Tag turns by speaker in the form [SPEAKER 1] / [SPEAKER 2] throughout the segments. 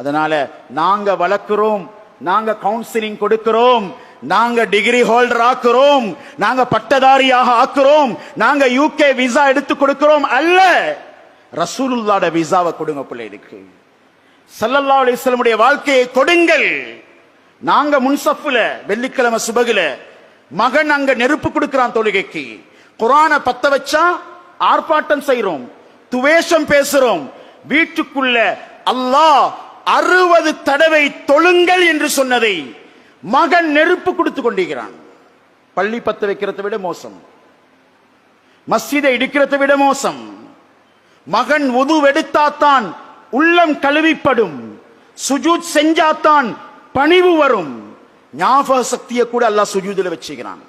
[SPEAKER 1] அதனால நாங்க வளர்க்கிறோம் நாங்க கவுன்சிலிங் கொடுக்கிறோம் நாங்க டிகிரி ஹோல்டர் ஆக்குறோம் நாங்க பட்டதாரியாக ஆக்குறோம் நாங்க யூகே விசா எடுத்து கொடுக்கிறோம் அல்ல. ரசூலுல்லாட விசாவை கொடுங்க பிள்ளைகளுக்கு. சல்லல்லா அலிஸ்லமுடைய வாழ்க்கையை கொடுங்கள். நாங்க முன்சப்புல வெள்ளிக்கிழமை சுபகுல மகன் அங்க நெருப்பு கொடுக்கிறான் தொழுகைக்கு. குரானை பத்த வச்சா ஆர்ப்பாட்டம் செய்யறோம் துவேஷம் பேசுறோம். வீட்டுக்குள்ள அல்லாஹ் அறுபது தடவை தொழுங்கள் என்று சொன்னதை மகன் நெருப்பு கொடுத்து கொண்டிருக்கிறான். பள்ளி பத்து வைக்கிறத விட மோசம். மஸ்ஜிதை இடிக்கிறதை விட மோசம். மகன் உது வெடுத்தாத்தான் உள்ளம் கழுவிப்படும். சுஜூத் செஞ்சாத்தான் பணிவு வரும். ஞாபக சக்தியை கூட அல்லாஹ் சுஜூதுல வச்சுக்கிறான்.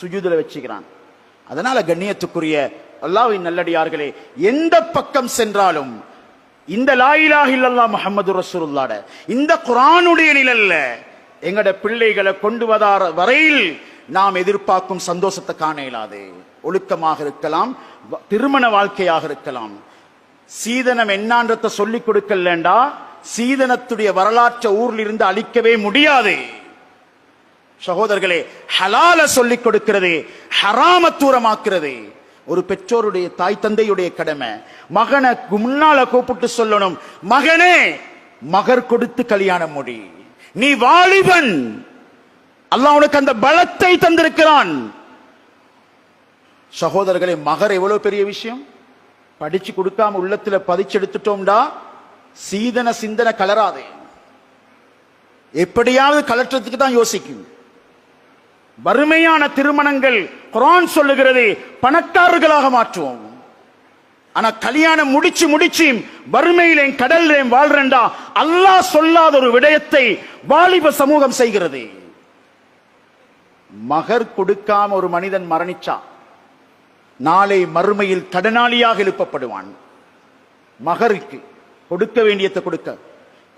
[SPEAKER 1] சுஜூதுல வச்சுக்கிறான். அதனால கண்ணியத்துக்குரிய அல்லாவின் நல்லடியார்களே எந்த பக்கம் சென்றாலும் இந்த லாயிலாக இல்லல்லா முகமது ரசூலுல்லாட இந்த குரானுடைய நிழல்ல எங்கட பிள்ளைகளை கொண்டு வதார வரையில் நாம் எதிர்பார்க்கும் சந்தோஷத்தை காண இயலாது. ஒழுக்கமாக இருக்கலாம் வ- திருமண வாழ்க்கையாக இருக்கலாம். சீதனம் என்னான்றத சொல்லிக் கொடுக்கலண்டா சீதனத்துடைய வரலாற்றை ஊரில் இருந்து அழிக்கவே முடியாது. சகோதரர்களே ஹலால சொல்லிக் கொடுக்கிறது ஹராம தூரமாக்குறது. ஒரு பெற்றோருடைய தாய் தந்தையுடைய கடமை. மகனை முன்னால கூப்பிட்டு சொல்லணும். மகனே மகர் கொடுத்து கல்யாணம் முடி. நீ வாலிபன். அல்லாஹ் உனக்கு அந்த பலத்தை தந்திருக்கிறான். சகோதரர்களே மகர் எவ்வளவு பெரிய விஷயம்? படிச்சு கொடுக்காம உள்ளத்துல பதிச்செடுத்துட்டோம்டா சீதன சிந்தனை கலராதே. எப்படியாவது கலற்றத்துக்கு தான் யோசிக்கும். வறுமையான திருமணங்கள் குரான் சொல்லுகிறது பணக்காரர்களாக மாற்றுவோம். ஆனா கல்யாணம் முடிச்சு முடிச்சு வறுமையிலே கடல்லே வாழ்றேன்டா அல்லாஹ் சொல்லாத ஒரு விடயத்தை வாலிப சமூகம் செய்கிறது. மகர் கொடுக்காம ஒரு மனிதன் மரணிச்சா நாளை மறுமையில் கடனாளியாக எழுப்பப்படுவான். மகருக்கு கொடுக்க வேண்டியதை கொடுக்க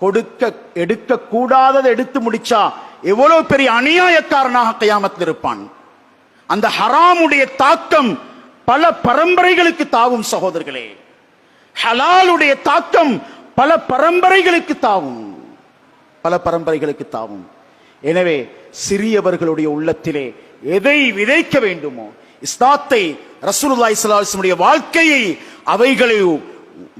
[SPEAKER 1] கொடுக்க எடுக்க கூடாததை எடுத்து முடிச்சா எவ்வளவு பெரிய அநியாயக்காரனாக கையாமத்தில் இருப்பான். அந்த ஹராமுடைய தாக்கம் பல பரம்பரைகளுக்கு தாவும் சகோதரர்களே. ஹலாலுடைய தாக்கம் பல பரம்பரைகளுக்கு தாவும். பல பரம்பரைகளுக்கு தாவும். எனவே சிறியவர்களுடைய உள்ளத்திலே எதை விதைக்க வேண்டுமோ இஸ்லாத்தை ரசூலுல்லாஹி ஸல்லல்லாஹு வாழ்க்கையை அவைகளை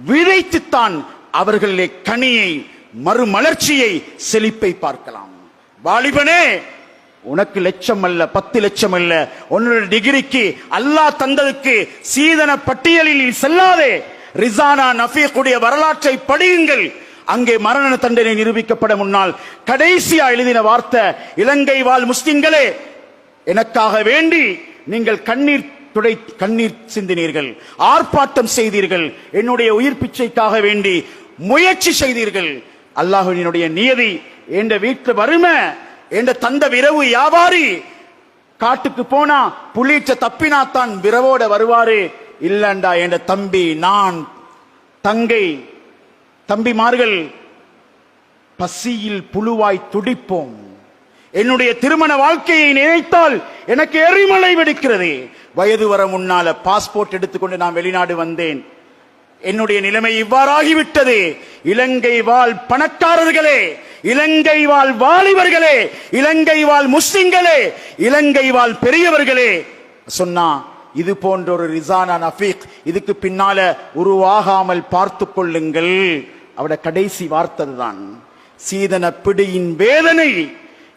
[SPEAKER 1] விதைத்துத்தான் அவர்களிலே கனியை மறுமலர்ச்சியை செழிப்பை பார்க்கலாம். வாலிபனே உனக்கு லட்சம் அல்ல பத்து லட்சம் அல்ல உன்னோட டிகிரிக்கு அல்லாஹ் தந்ததுக்கு சீதன பட்டியலில் செல்லாதே. ரிசானா நஃபீக்குடைய வரலாற்றை படியுங்கள். அங்கே மரண தண்டனை நிரூபிக்கப்பட முன்னால் கடைசியா எழுதின வார்த்தை இலங்கை வாழ் முஸ்லிம்களே எனக்காக வேண்டி நீங்கள் கண்ணீர் துடை கண்ணீர் சிந்தினீர்கள். ஆர்ப்பாட்டம் செய்தீர்கள். என்னுடைய உயிர் பிச்சைக்காக வேண்டி முயற்சி செய்தீர்கள். அல்லாஹ்வினுடைய நியதி என்ற வீட்டு வறுமை என்ற தந்த விரவு வியாபாரி காட்டுக்கு போனா புலிச்ச தப்பினாத்தான் விரவோட வருவாரு. இல்லண்டா என்ற தம்பி நான் தங்கை தம்பிமார்கள் பசியில் புழுவாய் துடிப்போம். என்னுடைய திருமண வாழ்க்கையை நினைத்தால் எனக்கு எரிமலை வெடிக்கிறது. வயது வர முன்னால பாஸ்போர்ட் எடுத்துக்கொண்டு நான் வெளிநாடு வந்தேன். என்னுடைய நிலைமை இவ்வாறாகிவிட்டது. இலங்கை வாழ் பணக்காரர்களே இலங்கை வாழ் வாலிபர்களே இலங்கை வாழ் முஸ்லிம்களே இலங்கை வாழ் பெரியவர்களே சொன்னா இது போன்ற ஒரு ரிசானா நஃபீக் இதுக்கு பின்னால உருவாகாமல் பார்த்து கொள்ளுங்கள். அவட கடைசி வார்த்தை தான் சீதன பிடியின் வேதனை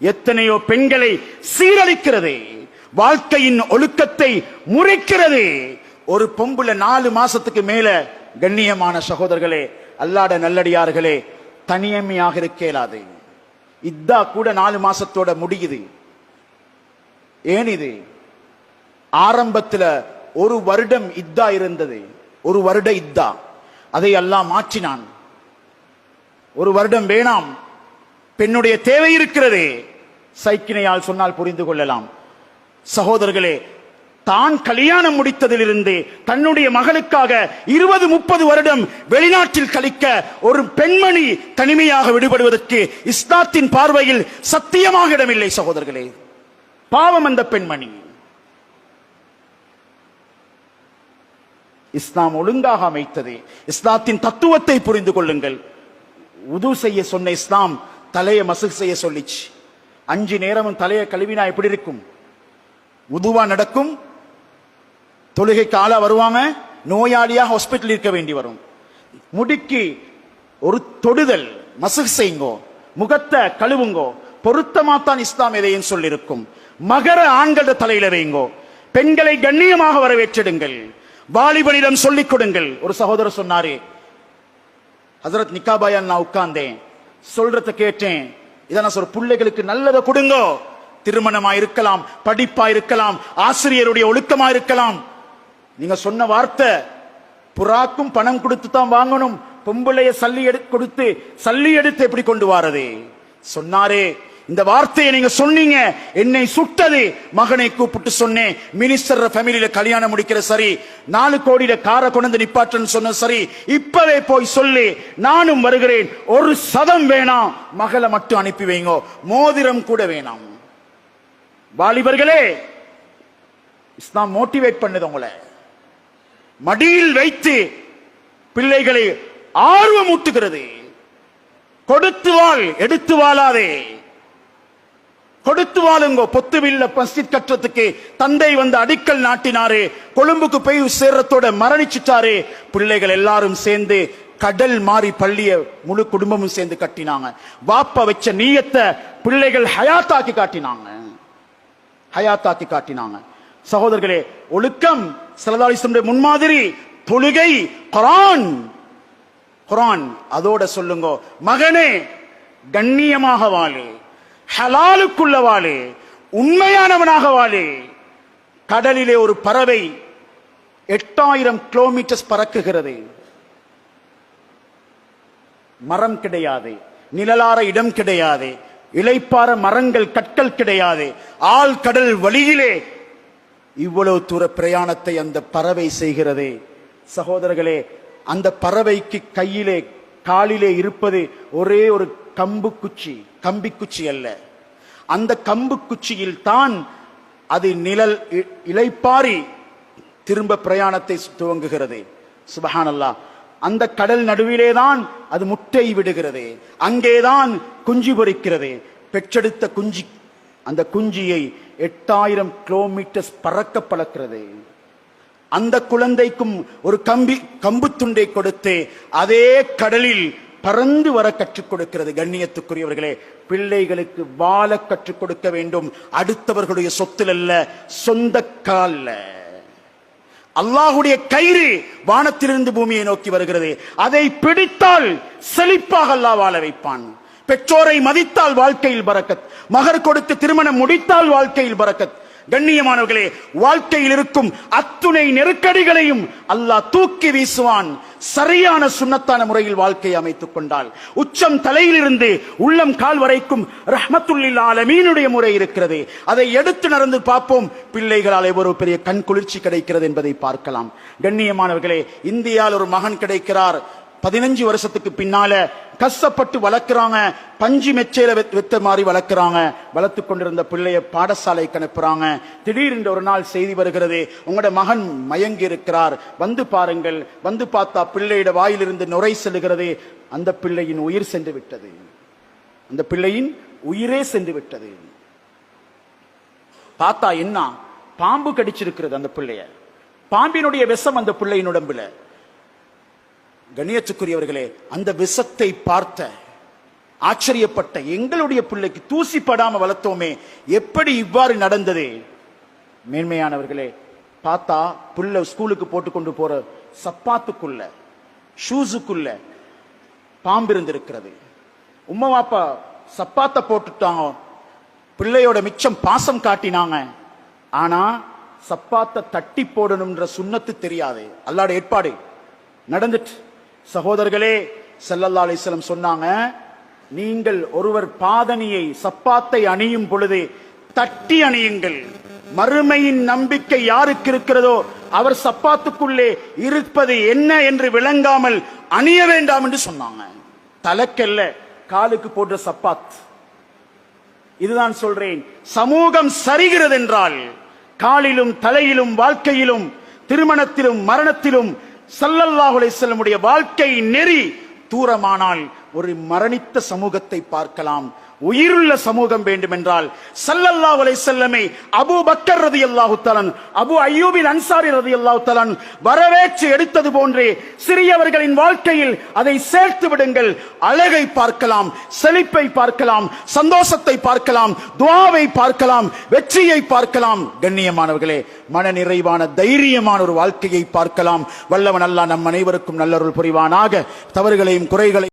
[SPEAKER 1] எத்தனையோ பெண்களை சீரழிக்கிறது. வாழ்க்கையின் ஒழுக்கத்தை முறைக்கிறது. ஒரு பொம்புல நாலு மாசத்துக்கு மேல கண்ணியமான சகோதரர்களே அல்லாட நல்லடியார்களே தனியமையாக இருக்கலாது. இதா கூட நாலு மாசத்தோட முடியுது. ஏன் இது? ஆரம்பத்துல ஒரு வருடம் இத்தா இருந்தது. ஒரு வருட இத்தா அதை எல்லாம் மாற்றினான். ஒரு வருடம் வேணாம். பெண்ணுடைய தேவை இருக்கிறதே. சைக்கினையால் சொன்னால் புரிந்து கொள்ளலாம். சகோதரர்களே தான் கல்யாணம் முடித்ததிலிருந்து தன்னுடைய மகளுக்காக இருபது முப்பது வருடம் வெளிநாட்டில் கழிக்க ஒரு பெண்மணி தனிமையாக விடுபடுவதற்கு இஸ்லாத்தின் பார்வையில் சத்தியமாக இடமில்லை சகோதரர்களே. பாவம் அந்த பெண்மணி. இஸ்லாம் ஒழுங்காக அமைத்தது. இஸ்லாத்தின் தத்துவத்தை புரிந்து கொள்ளுங்கள். உது செய்ய சொன்ன இஸ்லாம் தலையை மசுக் செய்ய சொல்லிச்சு. அஞ்சு நேரமும் தலையை கழுவினா எப்படி இருக்கும்? உதுவா நடக்கும்? தொழுகை கால வருவாங்க நோயாளியா ஹாஸ்பிட்டல் இருக்க வேண்டி வரும். முடிக்கு ஒரு தொடுதல் மசுக் செய்யுங்கோ முகத்தை கழுவுங்கோ பொருத்தமாத்தான் இஸ்லாம் எதையும் சொல்லியிருக்கும் மகர ஆண்கள தலையில வைங்கோ பெண்களை கண்ணியமாக வரவேற்றிடுங்கள். வாலிபனிடம் சொல்லிக் கொடுங்கள். ஒரு சகோதரர் சொன்னாரே ஹசரத் நிக்காபாயான் நான் உட்கார்ந்தேன். சொல்றத கேட்டேன். இதை நான் சொல்ற பிள்ளைகளுக்கு நல்லதை கொடுங்கோ. திருமணமா இருக்கலாம் படிப்பா இருக்கலாம் ஆசிரியருடைய ஒழுக்கமா இருக்கலாம் நீங்க சொன்ன வார்த்தை புறாக்கும் பணம் கொடுத்து தான் வாங்கணும் பொம்பளைய சல்லி எடு கொடுத்து சல்லி எடுத்து எப்படி கொண்டு வாரது? சொன்னாரே இந்த வார்த்தையை நீங்க சொன்னீங்க என்னை சுட்டது. மகனை கூப்பிட்டு சொன்னேன் மினிஸ்டர் ஃபேமிலியில கல்யாணம் முடிக்கிற சரி நாலு கோடியில காரை கொண்டு வந்து நிப்பாட்டுன்னு சொன்ன சரி இப்பவே போய் சொல்லி நானும் வருகிறேன் ஒரு சதம் வேணாம் மகளை மட்டும் அனுப்பி வைங்க மோதிரம் கூட வேணாம். வாலிபர்களே இஸ்லாம் மோட்டிவேட் பண்ணுது உங்களை. மடியில் வைத்து பிள்ளைகளை ஆர்வம் ஊட்டுகிறது கொடுத்து வாழ் எடுத்து வாழாதே. கொடுத்து வாழுங்கோ பொத்துவில்ல பசி கட்டுறதுக்கு தந்தை வந்து அடிக்கல் நாட்டினாரு. கொழும்புக்கு போய் சேர்றதோட மரணிச்சிட்டாரு. பிள்ளைகள் எல்லாரும் சேர்ந்து கடல் மாறி பள்ளிய முழு குடும்பமும் சேர்ந்து கட்டினாங்க. வாப்பா வச்ச நீயத்தை பிள்ளைகள் ஹயாத்தாக்கி காட்டினாங்க. ஹயாத்தாக்கி காட்டினாங்க. சகோதரர்களே ஒழுக்கம் சலதாலிசனுடைய முன்மாதிரி தொழுகை குரான். குரான் அதோட சொல்லுங்க. மகனே கண்ணியமாக வாழு. ஹலாலுக்குள்ள வாழு. உண்மையானவனாக வாழு. கடலிலே ஒரு பறவை எட்டாயிரம் கிலோமீட்டர்ஸ் பறக்குகிறது. மரம் கிடையாது. நிழலார இடம் கிடையாது. இளைப்பாற மரங்கள் கற்கள் கிடையாது. ஆழ்கடல் வழியிலே இவ்வளவு தூர பிரயாணத்தை அந்த பறவை செய்கிறது. சகோதரர்களே அந்த பறவைக்கு கையிலே காலிலே இருப்பது ஒரே ஒரு கம்பு குச்சி கம்பி குச்சி அல்ல. அந்த கம்பு குச்சியில் தான் அது நிழல் இ- திரும்ப பிரயாணத்தை துவங்குகிறது. சுபஹானல்லா அந்த கடல் நடுவிலே தான் அது முட்டை விடுகிறது. அங்கேதான் குஞ்சு பொரிக்கிறது பெற்றெடுத்த குஞ்சு அந்த குஞ்சியை எட்டாயிரம் கிலோமீட்டர்ஸ் பறக்க பழக்கிறது அந்த குழந்தைக்கும் ஒரு கம்பி கம்பு துண்டை கொடுத்து அதே கடலில் பறந்து வர கற்றுக் கொடுக்கிறது. கண்ணியத்துக்குரியவர்களே பிள்ளைகளுக்கு வாழ கற்றுக் கொடுக்க வேண்டும். அடுத்தவர்களுடைய சொத்தில் அல்ல சொந்த கால்ல. அல்லாஹுடைய கயிறு வானத்திலிருந்து பூமியை நோக்கி வருகிறது. அதை பிடித்தால் செழிப்பாக அல்லாஹ் வாழ வைப்பான். பெற்றோரை மதித்தால் வாழ்க்கையில் பறக்கத் மகர் கொடுத்து திருமணம் முடித்தால் வாழ்க்கையில் பறக்கத். கண்ணியமானவர்களே வாழ்க்கையில் இருக்கும் அத்துணை நெருக்கடிகளையும் அல்லாஹ் தூக்கி வீசுவான். சரியான சுண்ணத்தான முறையில் வாழ்க்கையை அமைத்துக் கொண்டால் உச்சம் தலையிலிருந்து உள்ளம் கால் வரைக்கும் ரஹ்மத்துல்லில் ஆலமீனுடைய முறை இருக்கிறது. அதை எடுத்து நடந்து பார்ப்போம். பிள்ளைகளால் எவ்வளவு பெரிய கண் குளிர்ச்சி கிடைக்கிறது என்பதை பார்க்கலாம். கண்ணியமானவர்களே இந்தியாவில் ஒரு மகன் கிடைக்கிறார். பதினஞ்சு வருஷத்துக்கு பின்னால கஷ்டப்பட்டு வளர்க்குறாங்க. பஞ்சு மெச்சையில வெத்- வெத்த மாதிரி வளர்க்குறாங்க. வளர்த்து கொண்டிருந்த பிள்ளைய பாடசாலைக்கு அனுப்புறாங்க. திடீரென்று ஒரு நாள் செய்தி வருகிறது. உங்களோட மகன் மயங்கி இருக்கிறார். வந்து பாருங்கள். வந்து பார்த்தா பிள்ளையிட வாயிலிருந்து நுரை செல்லுகிறது. அந்த பிள்ளையின் உயிர் சென்று விட்டது. அந்த பிள்ளையின் உயிரே சென்று விட்டது. பார்த்தா என்ன? பாம்பு கடிச்சிருக்கிறது அந்த பிள்ளைய. பாம்பினுடைய விஷம் அந்த பிள்ளையின் உடம்புல. கணியத்துக்குரியவர்களே அந்த விஷத்தை பார்த்த ஆச்சரியப்பட்ட எங்களுடைய பிள்ளைக்கு தூசி படாம வளர்த்தோமே எப்படி இவ்வாறு நடந்தது? மேன்மையானவர்களே பார்த்தா புள்ள ஸ்கூலுக்கு போட்டு கொண்டு போற சப்பாத்துக்குள்ள ஷூஸுக்குள்ள பாம்பு இருந்திருக்கிறது. உம்மா வாப்பா சப்பாத்தை போட்டுட்டாங்க. பிள்ளையோட மிச்சம் பாசம் காட்டினாங்க. ஆனா சப்பாத்தை தட்டி போடணும்ன்ற சுண்ணத்து தெரியாது. அல்லாட ஏற்பாடு நடந்துட்டு சகோதரர்களே செல்லல்லா அலிஸ்லம் சொன்னாங்க நீங்கள் ஒருவர் பாதணியை சப்பாத்தை அணியும் பொழுது தட்டி அணியுங்கள். மறுமையின் நம்பிக்கை யாருக்கு இருக்கிறதோ அவர் சப்பாத்துக்குள்ளே இருப்பது என்ன என்று விளங்காமல் அணிய வேண்டாம் என்று சொன்னாங்க. தலைக்கல்ல காலுக்கு போடுற சப்பாத். இதுதான் சொல்றேன். சமூகம் சரிகிறது என்றால் காலிலும் தலையிலும் வாழ்க்கையிலும் திருமணத்திலும் மரணத்திலும் ஸல்லல்லாஹு செல்லமுடைய வாழ்க்கை நெறி தூரமானால் ஒரு மரணித்த சமூகத்தை பார்க்கலாம். உயிருள்ள சமூகம் வேண்டும் என்றால் சல்லல்லா அலைஹி செல்லமை அபு பக்கர் ரலியல்லாஹு தலன் அபு ஐயூபின் அன்சாரி ரலியல்லாஹு தலன் வரவேற்று எடுத்தது போன்றே சிறியவர்களின் வாழ்க்கையில் அதை சேர்த்து விடுங்கள். அழகை பார்க்கலாம் செழிப்பை பார்க்கலாம் சந்தோஷத்தை பார்க்கலாம் துவாவை பார்க்கலாம் வெற்றியை பார்க்கலாம். கண்ணியமானவர்களே மன நிறைவான தைரியமான ஒரு வாழ்க்கையை பார்க்கலாம். வல்லவன் அல்லா நம் அனைவருக்கும் நல்லருள் புரிவானாக. தவறுகளையும் குறைகளையும்